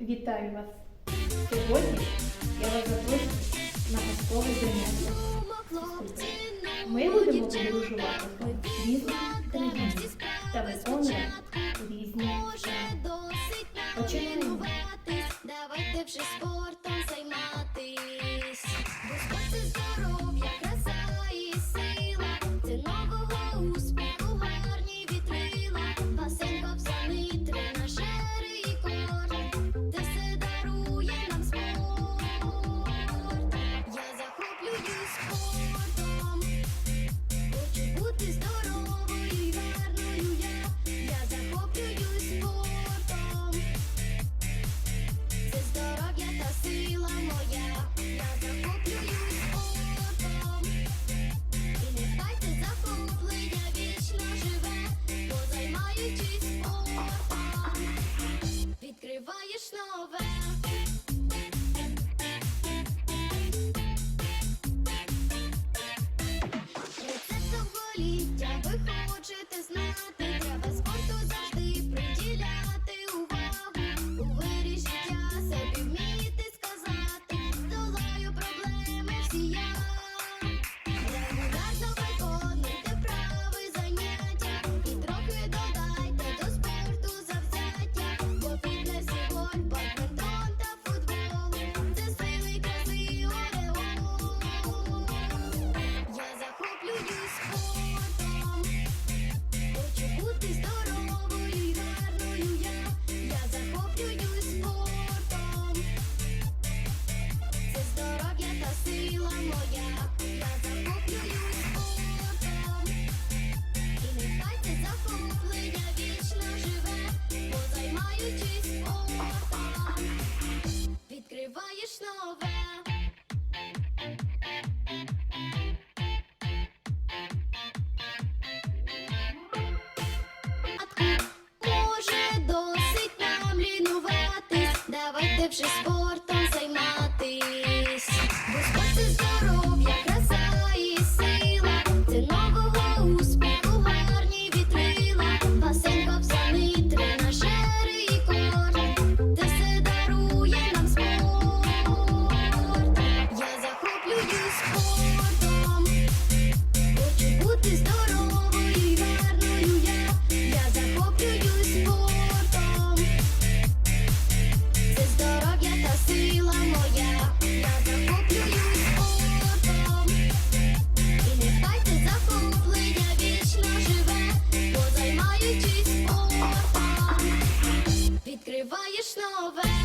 Вітаю вас! Сьогодні я вас запрошую на казкове заняття. Ми будемо подорожувати різних країн та виконувати різні. Починаємо! Давайте вже спортом займаємося. Дивлячись око, відкриваєш нове. Рецепт ви хочете знати, треба спорту завжди приділяти увагу. У вирі життя вміти сказати, долаю проблеми всі відкриваєш нове.